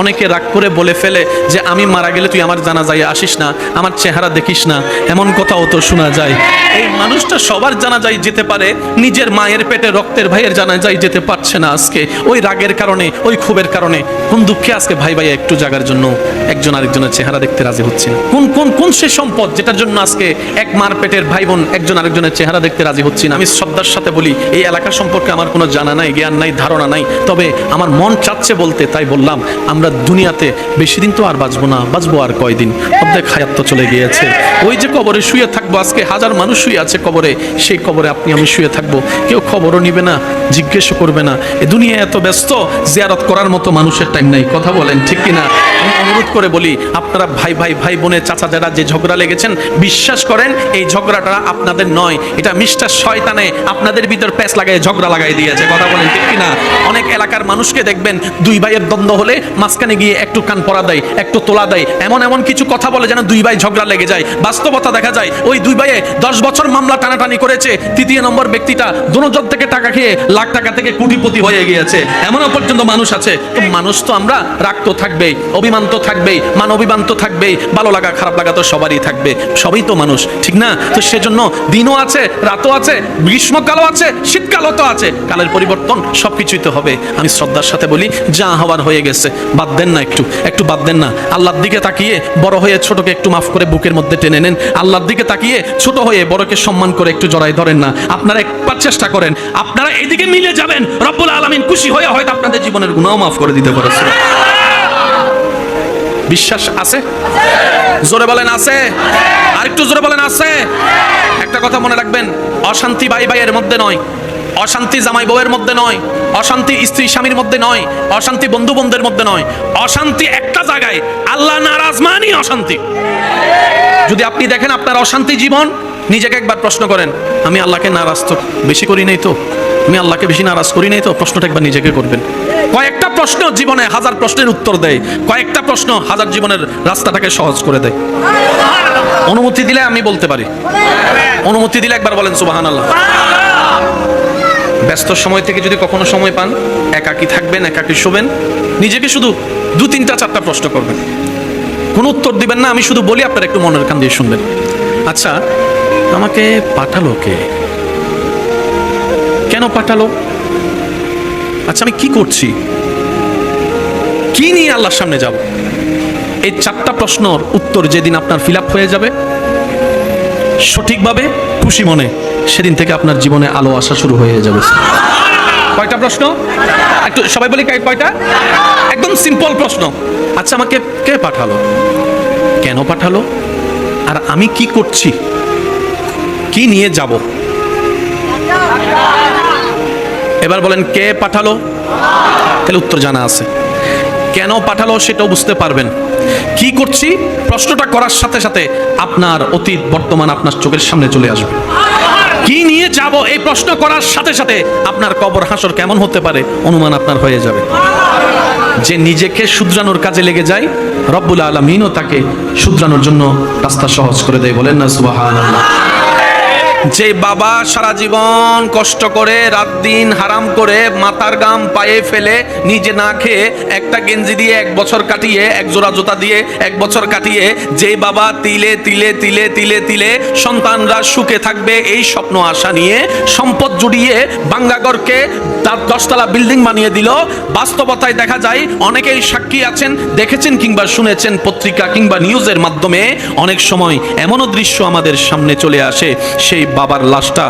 অনেকে রাগ করে বলে ফেলে যে আমি মারা গেলে তুই আমার জানা যায় আসিস না, আমার চেহারা দেখিস না, এমন কথাও তো শোনা যায়। এই মানুষটা সবার জানা যায় যেতে পারে, নিজের মায়ের পেটে রক্তের ভাইয়ের জানা যায় যেতে পারছে না আজকে। ওই রাগের কারণে, ওই ক্ষোভের কারণে, কোন দুঃখে আজকে ভাই ভাই একটু জাগার জন্য একজন আরেকজনের চেহারা দেখতে রাজি হচ্ছে না। কোন কোন কোন সে সম্পদ যেটার জন্য আজকে এক মার পেটের ভাই বোন, একজন আরেকজনের চেহারা দেখতে রাজি হচ্ছি না? আমি শ্রদ্ধার সাথে বলি, এই এলাকা সম্পর্কে আমার কোনো জানা নাই, জ্ঞান নাই, ধারণা নাই, তবে আমার মন চাচ্ছে বলতে, তাই বললাম আমরা দুনিয়াতে বেশি দিন তো আর বাঁচবো না, বাঁচবো আর কয়দিন? অর্ধেক হায়াত তো চলে গিয়েছে। ওই যে কবরে শুয়ে থাকব, আজকে হাজার মানুষ শুয়ে আছে কবরে, সেই কবরে আপনি, আমি শুয়ে থাকব। কেউ খবরও নিবে না, জিজ্ঞেসও করবে না। এ দুনিয়া এত ব্যস্ত, জিয়ারত করার মতো মানুষের টাইম নেই, কথা বলেন ঠিক কিনা? অনুরোধ করে বলি, আপনারা ভাই ভাই ভাই বোনের চাচা যারা যে ঝগড়া লেগেছেন, বিশ্বাস করেন, এই ঝগড়াটা আপনাদের নয়। এটা মিস্টার শয়তানে আপনাদের ভিতর প্যাঁচ লাগাই ঝগড়া লাগাই দিয়েছে। কথা বলেন ঠিক কিনা? অনেক এলাকার মানুষকে দেখবেন, দুই ভাইয়ের দ্বন্দ্ব হলে মাঝখানে গিয়ে একটু কান পরা দেয়, একটু তোলা দেয়। এমন এমন কিছু কথা বলে যেন দুই ভাই ঝগড়া লেগে যায়। বাস্তবতা দেখা যায়, ওই দুই ভাইয়ে দশ বছর মামলা টানাটানি করেছে। তৃতীয় নম্বর ব্যক্তিটা দুজন থেকে টাকা খেয়ে লাখ টাকা থেকে কোটিপতি হয়ে গিয়েছে। এমনও পর্যন্ত মানুষ আছে। মানুষ তো আমরা, রাগ তো থাকবেই। অভিমান তো থাকবেই মান অভিমান তো থাকবেই, ভালো লাগা, খারাপ লাগা তো সবারই থাকবে, সবই তো মানুষ, ঠিক না? তো সেজন্য দিনও আছে, রাতও আছে, গ্রীষ্মকালও আছে, শীতকালও তো আছে, কালের পরিবর্তন সবকিছুই তো হবে। আমি শ্রদ্ধার সাথে বলি, যা হওয়ার হয়ে গেছে, বাদ দেন না একটু একটু বাদ দেন না। আল্লাহর দিকে তাকিয়ে বড় হয়ে ছোটকে একটু মাফ করে বুকের মধ্যে টেনে নেন। আল্লাহর দিকে তাকিয়ে ছোট হয়ে বড়কে সম্মান করে একটু জড়াই ধরেন না। আপনারা একবার চেষ্টা করেন, আপনারা এদিকে মিলে যাবেন, রব্বুল আলামিন খুশি হয়ে হয়তো আপনাদের জীবনের গুণাও মাফ করে দিতে পারেছে বিশ্বাস আছে? জোরে বলেন আছে। আর একটু জোরে বলেন আছে। একটা কথা মনে রাখবেন, অশান্তি ভাই ভাইয়ের মধ্যে নয়, অশান্তি জামাই বউয়ের মধ্যে নয়, অশান্তি স্ত্রী স্বামীর মধ্যে নয়, অশান্তি বন্ধু বন্ধুদের মধ্যে নয়, অশান্তি একটা জায়গায়, আল্লাহ নারাজ মানি অশান্তি। যদি আপনি দেখেন আপনার অশান্তি জীবন, নিজেকে একবার প্রশ্ন করেন, আমি আল্লাহকে নারাজ তো বেশি করি নাই তো? আমি আল্লাহকে বেশি নারাজ করি নাই তো? প্রশ্নটা একবার নিজেকে করবেন। কয়েকটা প্রশ্ন জীবনে হাজার প্রশ্নের উত্তর দেয়। কয়েকটা প্রশ্ন হাজার জীবনের রাস্তাটাকে সহজ করে দেয়। অনুমতি দিলে আমি বলতে পারি। অনুমতি দিলে একবার বলেন সুবাহান আল্লাহ ব্যস্ত সময় থেকে যদি কখনো সময় পান, একাকি থাকবেন, একাকি শোবেন। নিজেকে শুধু দু, তিনটা, চারটা প্রশ্ন করবেন। কোনো উত্তর দিবেন না, আমি শুধু বলি আপনারা একটু মনের কান দিয়ে শুনবেন। আচ্ছা আমাকে পাঠালো কে? কেন পাঠালো? আচ্ছা আমি কি করছি? কি নিয়ে আল্লাহর সামনে যাব? এই চারটা প্রশ্নর উত্তর যেদিন আপনার ফিল হয়ে যাবে, সঠিকভাবে খুশি মনে সেদিন থেকে আপনার জীবনে আলো আসা শুরু হয়ে যাবে। কয়টা প্রশ্ন? একটু সবাই বলি কয়- কয়টা? একদম সিম্পল প্রশ্ন। আচ্ছা আমাকে কে পাঠালো? কেন পাঠালো? আর আমি কি করছি? কি নিয়ে যাব? এবার বলেন, কে পাঠালো? তাহলে উত্তর জানা আছে। কেন পাঠালো সেটাও বুঝতে পারবেন। কি করছি? প্রশ্নটা করার সাথে সাথে আপনার অতীত বর্তমান আপনার চোখের সামনে চলে আসবে। কি নিয়ে যাব এই প্রশ্ন করার সাথে সাথে আপনার কবর হাসর কেমন হতে পারে অনুমান আপনার হয়ে যাবে। যে নিজেকে শুধরানোর কাজে লেগে যায়, রব্বুল আলমিনও তাকে শুধরানোর জন্য রাস্তা সহজ করে দেয়। বলেন না সুবাহান যে বাবা সারা জীবন কষ্ট করে, রাত দিন হারাম করে মাথার গাম পায়ে ফেলে নিজে না খেয়ে একটা গেঞ্জি দিয়ে এক বছর কাটিয়ে, এক জোড়া জুতা দিয়ে এক বছর কাটিয়ে যে বাবা তিলে তিলে তিলে তিলে তিলে সন্তানরা সুখে থাকবে এই স্বপ্ন আশা নিয়ে সম্পদ জুড়িয়ে বাঙ্গাগরকে তার দশতলা বিল্ডিং বানিয়ে দিল। বাস্তবতায় দেখা যায় অনেকেই সাক্ষী আছেন, দেখেছেন কিংবা শুনেছেন পত্রিকা কিংবা নিউজের মাধ্যমে। অনেক সময় এমনও দৃশ্য আমাদের সামনে চলে আসে, সেই বাবার লাশটা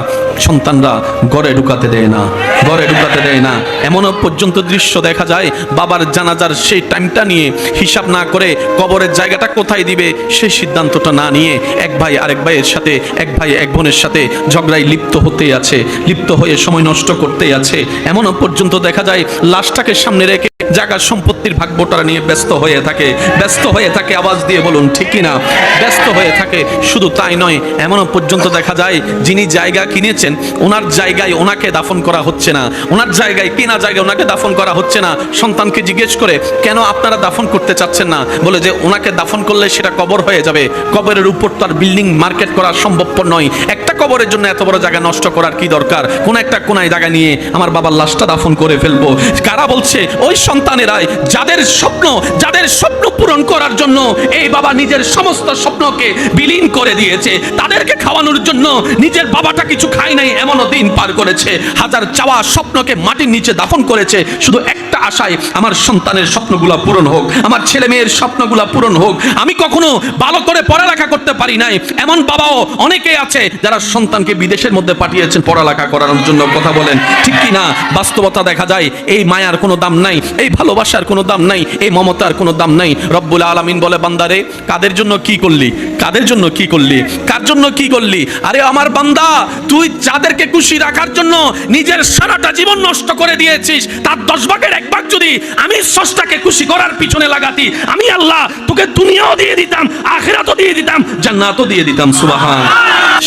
সন্তানরা ঘরে ঢুকাতে দেয় না ঘরে ঢুকাতে দেয় না। এমনও পর্যন্ত দৃশ্য দেখা যায়, বাবার জানাজার সেই টাইমটা নিয়ে হিসাব না করে কবরের জায়গাটা কোথায় দিবে সেই সিদ্ধান্তটা না নিয়ে এক ভাই আরেক ভাইয়ের সাথে, এক ভাই এক বোনের সাথে ঝগড়ায় লিপ্ত হতেই আছে, লিপ্ত হয়ে সময় নষ্ট করতেই আছে। এমনও পর্যন্ত দেখা যায়, লাশটাকে সামনে রেখে জায়গার সম্পত্তির ভাগ বোটারা নিয়ে ব্যস্ত হয়ে থাকে। ব্যস্ত হয়ে থাকে আওয়াজ দিয়ে বলুন ঠিকই না ব্যস্ত হয়ে থাকে, শুধু তাই নয়, এমনও পর্যন্ত দেখা যায় যিনি জায়গা কিনেছেন, ওনার জায়গায় ওনাকে দাফন করা হচ্ছে না। ওনার জায়গায় কিনা জায়গায় ওনাকে দাফন করা হচ্ছে না। সন্তানকে জিজ্ঞেস করে, কেন আপনারা দাফন করতে চাচ্ছেন না? বলে যে, ওনাকে দাফন করলে সেটা কবর হয়ে যাবে। কবরের উপর তার বিল্ডিং মার্কেট করা সম্ভবপর নয়। একটা কবরের জন্য এত বড় জায়গা নষ্ট করার কি দরকার? কোন একটা কোনায় জায়গা নিয়ে আমার বাবার লাশটা দাফন করে ফেলব। কারা বলছে, ওই সন্তানেরাই যাদের স্বপ্ন যাদের স্বপ্ন পূরণ করার জন্য এই বাবা নিজের সমস্ত স্বপ্নকে বিলীন করে দিয়েছে। তাদেরকে খাওয়ানোর জন্য নিজের বাবাটা কিছু খায় নাই, এমনও দিন পার করেছে। হাজার চাওয়া স্বপ্নকে মাটির নিচে দাফন করেছে। শুধু একটা আশায় আমার সন্তানের স্বপ্নগুলো পূরণ হোক, আমার ছেলে মেয়ের স্বপ্নগুলো পূরণ হোক। আমি কখনো ভালো করে পড়ালেখা করতে পারি নাই। এমন বাবাও অনেকে আছে যারা সন্তানকে বিদেশের মধ্যে পাঠিয়েছেন পড়ালেখা করানোর জন্য। কথা বলেন, ঠিক কি না বাস্তবতা দেখা যায়, এই মায়ার কোনো দাম নাই, এই ভালোবাসার কোনো দাম নাই, এই মমতার কোনো দাম নাই। রব্বুল আলামিন বলে, বান্দারে, কাদের জন্য কি করলি? কাদের জন্য কি করলি? কার জন্য কি করলি? আরে আমার বান্দা, তুই যাদেরকে খুশি রাখার জন্য নিজের সারাটা জীবন নষ্ট করে দিয়েছিস, তার দশ ভাগের এক ভাগ যদি আমি সস্তাকে খুশি করার পিছনে লাগাতি, আমি আল্লাহ তোকে দুনিয়াও দিয়ে দিতাম, আখেরাতও দিয়ে দিতাম, জান্নাতও দিয়ে দিতাম, সুবাহান।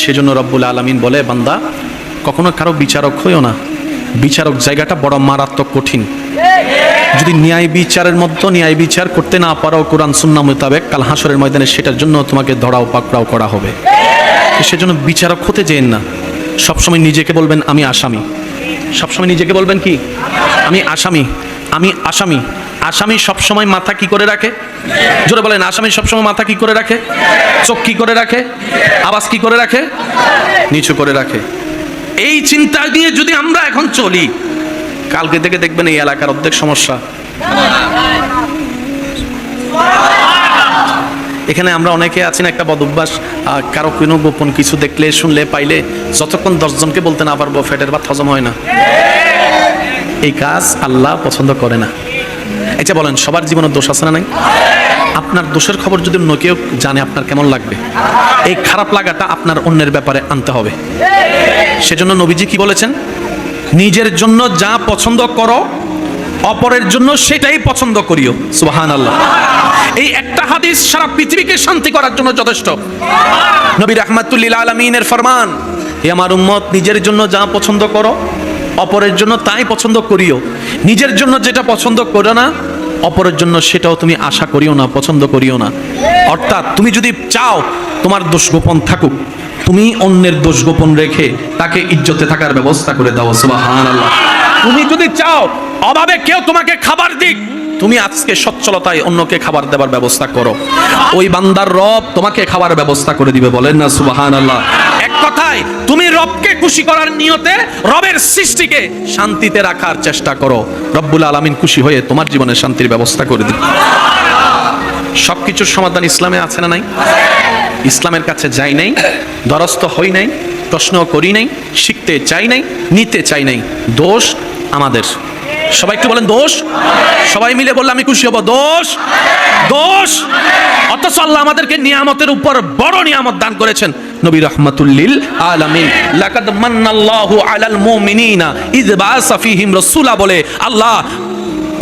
সেজন্য রব্বুল আলামিন বলে, বান্দা, কখনো কারও বিচারক হইও না। বিচারক জায়গাটা বড় মারাত্মক কঠিন। যদি ন্যায় বিচারের মধ্যে ন্যায় বিচার করতে না পারো, কোরআন সুন্না মোতাবেক কাল হাসরের ময়দানে সেটার জন্য তোমাকে ধরাও পাকড়াও করা হবে। সেজন্য বিচারক হতে যেন না। সবসময় নিজেকে বলবেন, আমি আসামি। সবসময় নিজেকে বলবেন কি? আমি আসামি। আমি আসামি। আসামি সবসময় মাথা কি করে রাখে? জোরে বলেন আসামি সবসময় মাথা কি করে রাখে? চোখ কি করে রাখে? আওয়াজ কি করে রাখে? নিচু করে রাখে। এই চিন্তা দিয়ে যদি আমরা এখন চলি কালকে থেকে দেখবেন এই এলাকার অর্ধেক সমস্যা। এখানে আমরা অনেকে আছি না একটা বদ অভ্যাস আহ, কারও কোনো গোপন কিছু দেখলে শুনলে পাইলে যতক্ষণ দশজনকে বলতে না পারব ফেটের ভাত হজম হয় না। এই কাজ আল্লাহ পছন্দ করে না। আচ্ছা বলেন, সবার জীবনে দোষ আছে না নাই? আপনার দোষের খবর যদি অন্য কেউ জানে আপনার কেমন লাগবে? এই খারাপ লাগাটা আপনার অন্যের ব্যাপারে আনতে হবে। সেজন্য নবীজি কি বলেছেন? নিজের জন্য যা পছন্দ করো, অপরের জন্য সেটাই পছন্দ করিও। সুবাহান আল্লাহ এই একটা হাদিস সারা পৃথিবীকে শান্তি করার জন্য যথেষ্ট। নবী রহমাতুল্লিল আলমিনের ফরমান, হে আমার উম্মত, নিজের জন্য যা পছন্দ করো অপরের জন্য তাই পছন্দ করিও। নিজের জন্য যেটা পছন্দ করো না, অপরের জন্য সেটাও তুমি আশা করিও না, পছন্দ করিও না। অর্থাৎ তুমি যদি চাও তোমার দোষ গোপন থাকুক, তুমি অন্যের দোষ গোপন রেখে তাকে ইজ্জতে থাকার ব্যবস্থা করে দাও তুমি যদি চাও অভাবে কেউ তোমাকে খাবার দিক, তুমি আজকে সচ্ছলতায় অন্যকে খাবার দেওয়ার ব্যবস্থা করো। ওই বান্দার রব তোমাকে খাবার ব্যবস্থা করে দিবে, বলেন না, সুবহানাল্লাহ। এক কথায় তুমি রবকে খুশি করার নিয়তে রবের সৃষ্টিকে শান্তিতে রাখার চেষ্টা করো। রব্বুল আলামিন খুশি হয়ে তোমার জীবনে শান্তির ব্যবস্থা করে দিবে। সবকিছুর সমাধান ইসলামে আছে না নাই? ইসলামের কাছে যাই নাই, দ্বারস্থ হই নাই, প্রশ্ন করি নাই, শিখতে চাই নাই, নিতে চাই নাই। দোষ আমাদের। সবাই একটু বলেন, দোষ? সবাই মিলে বললে আমি খুশি হব। দোষ? দোষ? অথচ আল্লাহ আমাদেরকে নিয়ামতের উপর বড় নিয়ামত দান করেছেন। নবী রহমাতুল্লিল আলামিন, লাকাদ মান্নাল্লাহু আলাল মুমিনিনা, ইয বাআসা ফীহিম রাসূলা বলে, আল্লাহ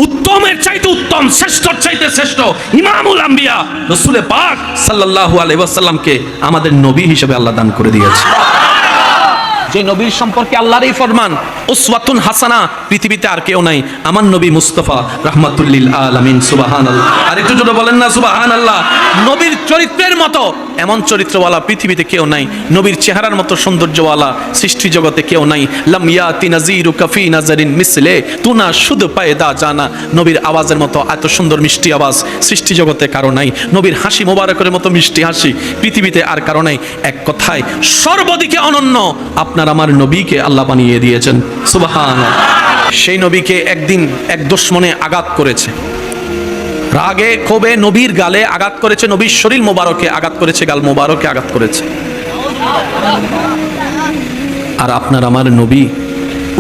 উত্তমের চাইতে উত্তম, শ্রেষ্ঠর চাইতে শ্রেষ্ঠ, ইমামুল আম্বিয়া, রসুলে পাক সাল্লাল্লাহু আলাইহি ওয়াসাল্লামকে আমাদের নবী হিসেবে আল্লাহ দান করে দিয়েছে। যে নবীর সম্পর্কে আল্লাহর এই ফরমান, উসওয়াতুন হাসানা, পৃথিবীতে আর কেউ নাই, আমার নবী মুস্তাফা রাহমাতুল্লিল আলামিন, সুবহানাল্লাহ। আর একটু জোরে বলেন না, সুবহানাল্লাহ। নবীর চরিত্রের মতো এমন চরিত্রওয়ালা পৃথিবীতে কেউ নাই, নবীর চেহারার মতো সৌন্দর্যওয়ালা সৃষ্টি জগতে কেউ নাই। লাম ইয়াতি নাজিরু কাফি নাজারিন মিসলে, তুনা শুধু পায়দা জানা। নবীর আওয়াজের মতো এত সুন্দর মিষ্টি আওয়াজ সৃষ্টি জগতে কারও নাই। নবীর হাসি মোবারকের মতো মিষ্টি হাসি পৃথিবীতে আর কারও নাই। এক কথায়, সর্বদিকে অনন্য আপনার আমার নবীকে আল্লাহ বানিয়ে দিয়েছেন। সুবাহান সেই নবীকে একদিন এক দুশ্মনে আঘাত করেছে। রাগে, ক্ষোভে নবীর গালে আঘাত করেছে, নবীর শরীর মোবারকে আঘাত করেছে, গাল মোবারকে আঘাত করেছে। আর আপনার আমার নবী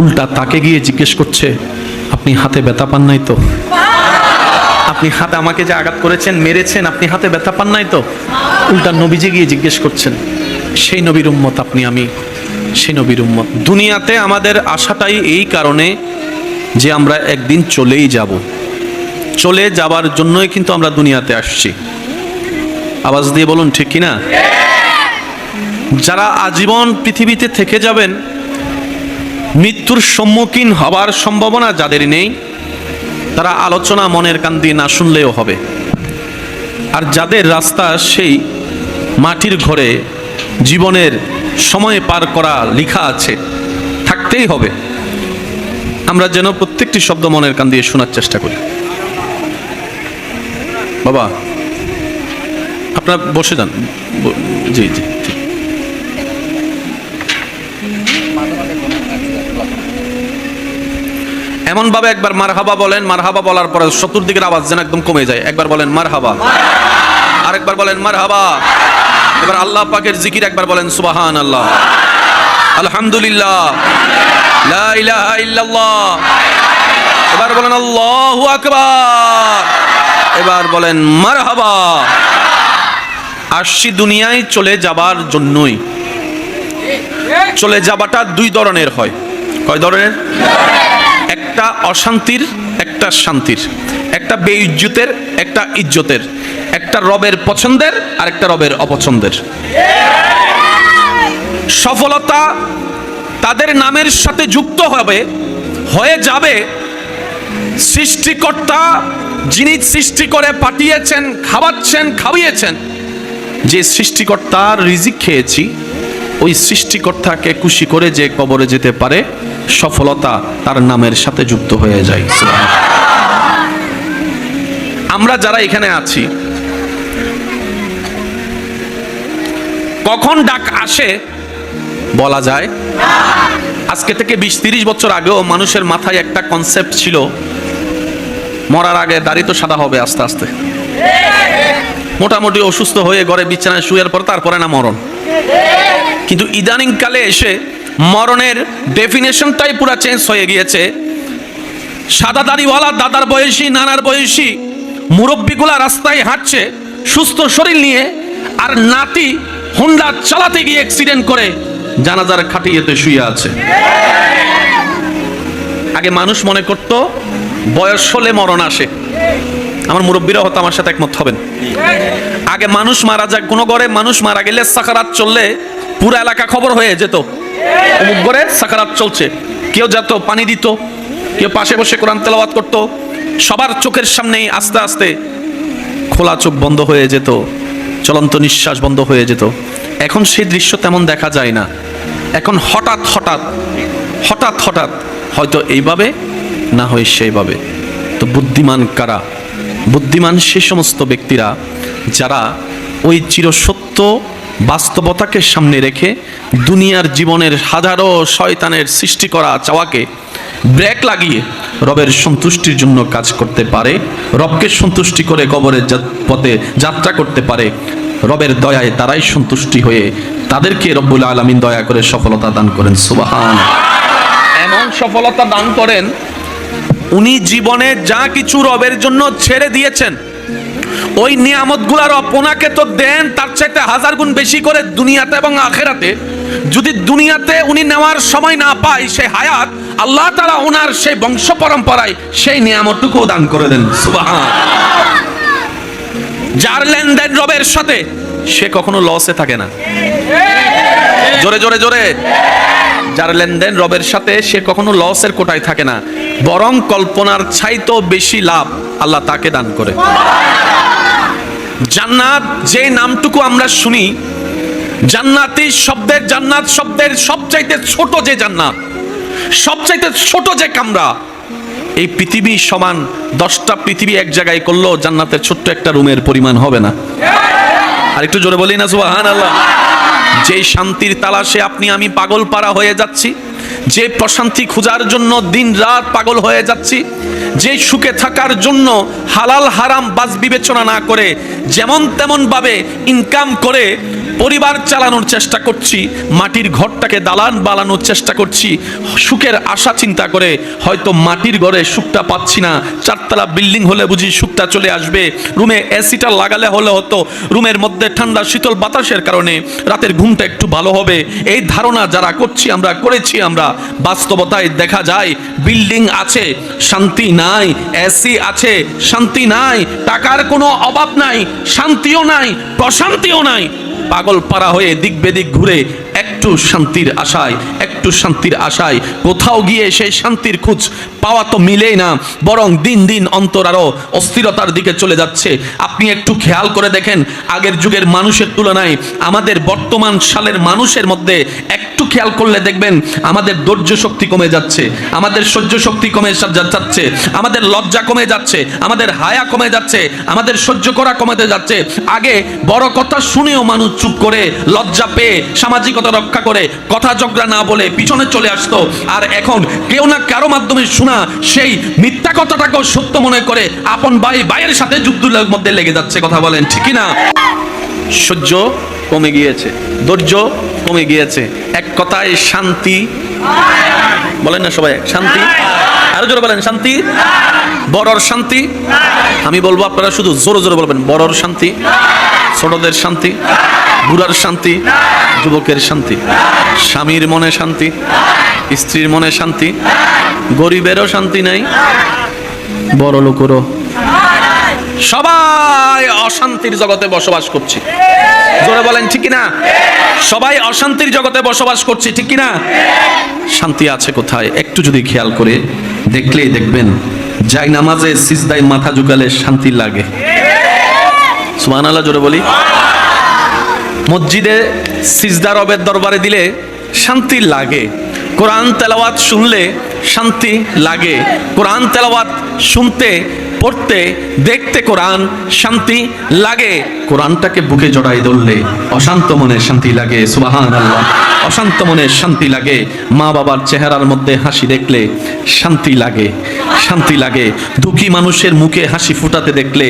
উল্টা তাকে গিয়ে জিজ্ঞেস করছে, আপনি হাতে ব্যথা পান নাই তো? আপনি হাতে আমাকে যে আঘাত করেছেন, মেরেছেন, আপনি হাতে ব্যথা পান নাই তো? উল্টা নবীজি গিয়ে জিজ্ঞেস করছেন, সেই নবীর উম্মত আপনি আমি, সেই নবীর উম্মত। দুনিয়াতে আমাদের আশাটাই এই কারণে যে আমরা একদিন চলেই যাব। চলে যাবার জন্যই কিন্তু আমরা দুনিয়াতে আসছি। আওয়াজ দিয়ে বলুন, ঠিক কি না যারা আজীবন পৃথিবীতে থেকে যাবেন, মৃত্যুর সম্মুখীন হবার সম্ভাবনা যাদের নেই, তারা আলোচনা মনের কান দিয়ে না শুনলেও হবে। আর যাদের রাস্তা সেই মাটির ঘরে জীবনের সময় পার করা লেখা আছে, থাকতেই হবে। আমরা যেন প্রত্যেকটি শব্দ মনের কান দিয়ে শোনার চেষ্টা করি। বাবা, আপনার বসে যান। জি জি জি। এমন ভাবে একবার মারহাবা বলেন, মারহাবা বলার পরে চতুর্দিকের আওয়াজ যেন একদম কমে যায়। একবার বলেন মারহাবা। আরেকবার বলেন মারহাবা। এবার আল্লাহ পাকের জিকির একবার বলেন সুবাহান আল্লাহ আলহামদুলিল্লাহ। লা এবার বলেন, আল্লাহু আকবার। এবার বলেন, মারহাবা! আসছি দুনিয়ায় চলে যাবার জন্যই। চলে যাবাটা দুই ধরনের হয়। কয় ধরনের? একটা অশান্তির, একটা শান্তির। একটা বেইজ্জতের, একটা ইজ্জতের। একটা রবের পছন্দের আর একটা রবের অপছন্দের। সফলতা তাদের নামের সাথে যুক্ত হবে, হয়ে যাবে সৃষ্টিকর্তা যিনি সৃষ্টি করে পাঠিয়েছেন, খাওয়াচ্ছেন খাওয়িয়েছেন যে সৃষ্টিকর্তার রিজিক খেয়েছি, ওই সৃষ্টিকর্তাকে খুশি করে যে কবরে যেতে পারে, সফলতা তার নামের সাথে যুক্ত হয়ে যায়। আমরা যারা এখানে আছি, কখন ডাক আসে বলা যায়? আজকে থেকে বিশ তিরিশ বছর আগেও মানুষের মাথায় একটা কনসেপ্ট ছিল মরার আগে দাড়ি তো সাদা হবে আস্তে আস্তে। মোটামুটি অসুস্থ হয়ে ঘরে বিছানায় শুয়ের পর তারপরে না মরণ। কিন্তু ইদানিং কালে এসে মরণের ডেফিনেশনটাই পুরা চেঞ্জ হয়ে গিয়েছে। সাদা দাড়িওয়ালা, দাদার বয়সী, নানার বয়সী মুরব্বীগুলা রাস্তায় হাঁটছে, সুস্থ শরীর নিয়ে, আর নাতি হুন্ডা চালাতে গিয়ে অ্যাক্সিডেন্ট করে জানাজার খাটিয়েতে শুয়ে আছে। আগে মানুষ মনে করত বয়স হলে মরণ আসে। আমার মুরব্বীরা হতো আমার সাথে একমত হবেন। আগে মানুষ মারা যায় কোনো ঘরে মানুষ মারা গেলে সাকারাত চললে পুরো এলাকা খবর হয়ে যেত। অমুক ঘরে সাকারাত চলছে। কেউ যেত, পানি দিত, কেউ পাশে বসে কোরআন তেলাওয়াত করতো। সবার চোখের সামনেই আস্তে আস্তে খোলা চোখ বন্ধ হয়ে যেত, চলন্ত নিঃশ্বাস বন্ধ হয়ে যেত। এখন সেই দৃশ্য তেমন দেখা যায় না। এখন হঠাৎ হঠাৎ হঠাৎ হঠাৎ, হয়তো এইভাবে না হয় সেইভাবে। তো বুদ্ধিমান কারা? বুদ্ধিমান সে সমস্ত ব্যক্তিরা যারা ওই চিরসত্য বাস্তবতাকে সামনে রেখে দুনিয়ার জীবনের হাজারো শয়তানের সৃষ্টি করা চাওয়াকে ব্রেক লাগিয়ে রবের সন্তুষ্টির জন্য কাজ করতে পারে, রবকে সন্তুষ্টি করে কবরের পথে যাত্রা করতে পারে, রবের দয়ায় তারাই সন্তুষ্টি হয়ে তাদেরকে রব্বুল আলমিন দয়া করে সফলতা দান করেন। সুবাহান। এমন সফলতা দান করেন উনি জীবনে যা কিছু রবের জন্য ছেড়ে দিয়েছেন। ওই নিয়ামতগুলার অপনাকে তো দেন, তার চাইতে হাজার গুণ বেশি করে দুনিয়াতে এবং আখেরাতে। যদি দুনিয়াতে উনি নেওয়ার সময় না পায় সেই হায়াত, আল্লাহ তারা ওনার সেই বংশ পরম্পরায় সেই নিয়ামতটুকু দান করে দেন। যার লেনদেন রবের সাথে, সে কখনো লসে থাকে না। জোরে জোরে জোরে। যার লেনদেন রবের সাথে, সে কখনো লসের কোটায় থাকে না। বরং কল্পনার ছাইতো বেশি লাভ আল্লাহ তাকে দান করে। জান্নাত যে নামটুকু আমরা শুনি, জান্নাতি শব্দের, জান্নাত শব্দের সবচাইতে ছোট যে জান্নাত, সবচাইতে ছোট যে কামরা, এই পৃথিবী সমান দশটা পৃথিবী এক জায়গায় করলেও জান্নাতের ছোট্ট একটা রুমের পরিমাণ হবে না। আর একটু জোরে বলি না সুবহান আল্লাহ যেই শান্তির তালাশে আপনি, আমি পাগল পারা হয়ে যাচ্ছি। যে প্রশান্তি খোঁজার জন্য দিন রাত পাগল হয়ে যাচ্ছি। যে সুখে থাকার জন্য হালাল হারাম বাস বিবেচনা না করে, যেমন তেমন ভাবে ইনকাম করে পরিবার চালানোর চেষ্টা করছি, মাটির ঘরটাকে দালান বানানোর চেষ্টা করছি, সুখের আশা চিন্তা করে হয়তো মাটির ঘরে সুখটা পাচ্ছি না। চারতলা বিল্ডিং হলে বুঝি সুখটা চলে আসবে। রুমে এসিটা লাগালে হলে হতো, রুমের মধ্যে ঠান্ডা শীতল বাতাসের কারণে রাতের ঘুমটা একটু ভালো হবে। এই ধারণা যারা করছি, আমরা করেছি, আমরা বাস্তবতায় দেখা যায়, বিল্ডিং আছে, শান্তি নাই এসি আছে, শান্তি নাই, টাকার কোনো অভাব নাই, শান্তিও নাই, প্রশান্তিও নাই। পাগল পাড়া হয়ে দিক বেদিক ঘুরে একটু শান্তির আশায়, একটু শান্তির আশায়। কোথাও গিয়ে সেই শান্তির খোঁজ পাওয়া তো মিলেই না, বরং দিন দিন অন্তর আরও অস্থিরতার দিকে চলে যাচ্ছে। আপনি একটু খেয়াল করে দেখেন, আগের যুগের মানুষের তুলনায় আমাদের বর্তমান সালের মানুষের মধ্যে একটু খেয়াল করলে দেখবেন আমাদের ধৈর্য শক্তি কমে যাচ্ছে, আমাদের সহ্য শক্তি কমে যাচ্ছে, আমাদের লজ্জা কমে যাচ্ছে, আমাদের হায়া কমে যাচ্ছে, আমাদের সহ্য করা কমে যাচ্ছে। আগে বড় কথা শুনেও মানুষ চুপ করে, লজ্জা পেয়ে, সামাজিকতা রক্ষা করে, কথা ঝগড়া না বলে পিছনে চলে আসতো। আর এখন কেউ না কারও মাধ্যমে শোনা, সেই মিথ্যা কথাটাকেও সত্য মনে করে আপন ভাই, ভাইয়ের সাথে যুদ্ধের মধ্যে লেগে যাচ্ছে, কথা বলেন ঠিকই না? সহ্য কমে গিয়েছে। ধৈর্য কমে গিয়েছে। এক কথায় শান্তি। বলেন না সবাই, শান্তি। আরও জোরে বলেন, শান্তি। বড়র শান্তি। আমি বলব আপনারা শুধু জোরে জোরে বলবেন, বড়র শান্তি, ছোটদের শান্তি, বুড়ার শান্তি, যুবকের শান্তি, স্বামীর মনে শান্তি, স্ত্রীর মনে শান্তি, গরিবেরও শান্তি নাই বড় লোকেরও সবাই অশান্তির জগতে বসবাস করছি। জোরে বলেন, ঠিক না সবাই অশান্তির জগতে বসবাস করছি, ঠিক না শান্তি আছে কোথায়? একটু যদি খেয়াল করে দেখলেই দেখবেন, যাই নামাজে সিজদায় মাথা ঝুকালে শান্তি লাগে। সুবহান আল্লাহ জোরে বলি। মসজিদে সিজদা রবের দরবারে দিলে শান্তি লাগে। কোরআন তেলাওয়াত শুনলে শান্তি লাগে। কোরআন তেলাওয়াত শুনতে, পড়তে, দেখতে কোরআন শান্তি লাগে। কোরআনটাকে বুকে জড়াই ধরলে অশান্ত মনে শান্তি লাগে সুবাহান আল্লাহ অশান্ত মনে শান্তি লাগে। মা বাবার চেহারার মধ্যে হাসি দেখলে শান্তি লাগে শান্তি লাগে। দুঃখী মানুষের মুখে হাসি ফুটাতে দেখলে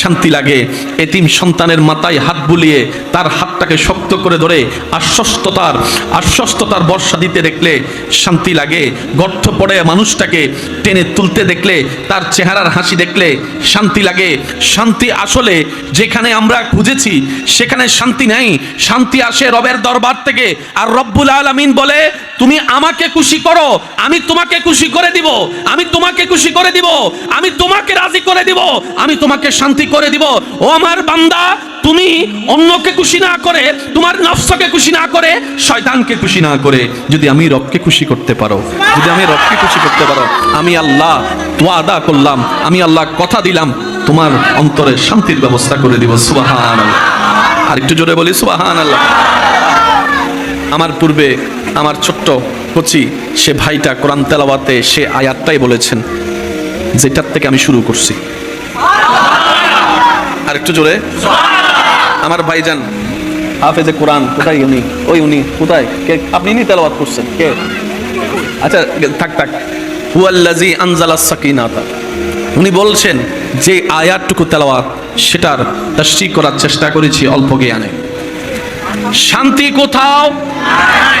শান্তি লাগে। এতিম সন্তানের মাথায় হাত বুলিয়ে তার হাতটাকে শক্ত করে ধরে আশ্বস্ততার আশ্বস্ততার বর্ষা দিতে দেখলে শান্তি লাগে। গর্থ পড়ে মানুষটাকে টেনে তুলতে দেখলে তার চেহারার হাসি দেখলে শান্তি লাগে। শান্তি আসলে যেখানে আমরা খুঁজেছি সেখানে শান্তি নাই। শান্তি আসে রবের দরবার থেকে। আর রব্বুল আলমিন বলে তুমি আমাকে খুশি করো, আমি তোমাকে খুশি করে দিব, আমি তোমাকে খুশি করে দিব, আমি তোমাকে রাজি করে দিব, আমি তোমাকে শান্তি করে দিব। ও আমার বান্দা, তুমি অন্যকে খুশি না করে, তোমার নফসকে খুশি না করে, শয়তানকে খুশি না করে যদি আমি রবকে খুশি করতে পারো, যদি আমি রবকে খুশি করতে পারো, আমি আল্লাহ ওয়াদা করলাম, আমি আল্লাহ কথা দিলাম, তোমার অন্তরে শান্তির ব্যবস্থা করে দিব সুবাহান আর একটু জোরে বলি সুবাহান আল্লাহ আমার পূর্বে আমার ছোট্ট কচি, সে ভাইটা কোরআন তেলাওয়াতে সে আয়াতটাই বলেছেন, যেটার থেকে আমি শুরু করছি। আর একটু জোরে। আমার ভাইজান, হাফেজে কোরআন, কোথায় উনি? ওই উনি, কোথায়? কে? আপনি নি তেলাওয়াত করছেন, কে? আচ্ছা থাক থাক। হুয়াল্লাজি আনজালা সাকিনাতা। উনি বলছেন, যে আয়াতটুকু তেলাওয়াত, সেটার তাস্তি করার চেষ্টা করেছি অল্প জ্ঞানে। শান্তি কোথাও?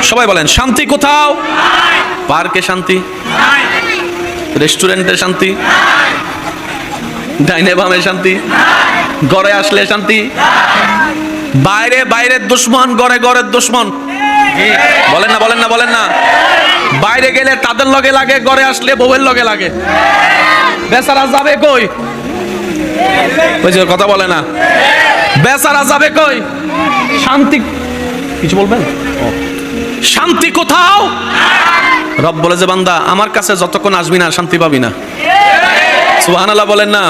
সবাই বলেন, শান্তি কোথাও? পার্কে শান্তি? রেস্টুরেন্টে শান্তি? ডাইনে বামে শান্তি? ঘরে আসলে শান্তি? বাইরে বাইরের দুশ্মন ঘরে ঘরের দুশ্মন। বলেন না বলেন না বলেন না। বাইরে গেলে তাদের লগে লাগে ঘরে আসলে বউয়ের লগে লাগে। বেচারা যাবে কই? কথা বলে না। বেচারা যাবে কই? শান্তি কিছু বলবেন? শান্তি কোথাও? রব বলে যে, বান্দা, আমার কাছে যতক্ষণ আসবি না, শান্তি পাবি না। সুবহানাল্লাহ বলেন না।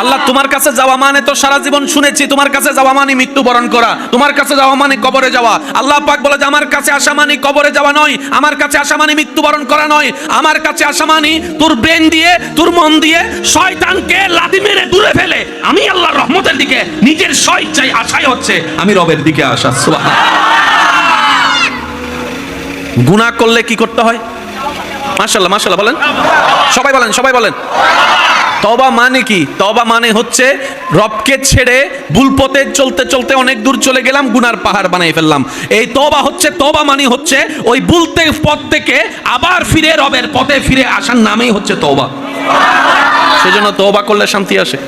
আল্লাহ, তোমার কাছে যাওয়া মানে তো সারা জীবন শুনেছি, তোমার কাছে যাওয়া মানে মৃত্যুবরণ করা, তোমার কাছে যাওয়া মানে কবরে যাওয়া। আল্লাহ পাক বলে যে, আমার কাছে আসা মানে কবরে যাওয়া নয়, আমার কাছে আসা মানে মৃত্যুবরণ করা নয়, আমার কাছে আসা মানে তোর ব্রেন দিয়ে, তোর মন দিয়ে শয়তানকে লাদি মেরে দূরে ফেলে। আমি আল্লাহর রহমতের দিকে, নিজের স্বইচ্ছায় আশাই হচ্ছে, আমি রবের দিকে আসা গুনাহ করলে কি করতে হয়? মাশাল্লাহ মাশাল্লাহ বলেন। সবাই বলেন সবাই বলেন। তবা মানে কি? তবা মানে হচ্ছে রবকে ছেড়ে ভুল পথে চলতে চলতে অনেক দূর চলে গেলাম, গুনার পাহাড় বানাই ফেললাম। এই তবা হচ্ছে তবা মানে হচ্ছে ওই ভুলতে পথ থেকে আবার ফিরে রবের পথে ফিরে আসার নামেই হচ্ছে তবা সেজন্য তবা করলে শান্তি আসে।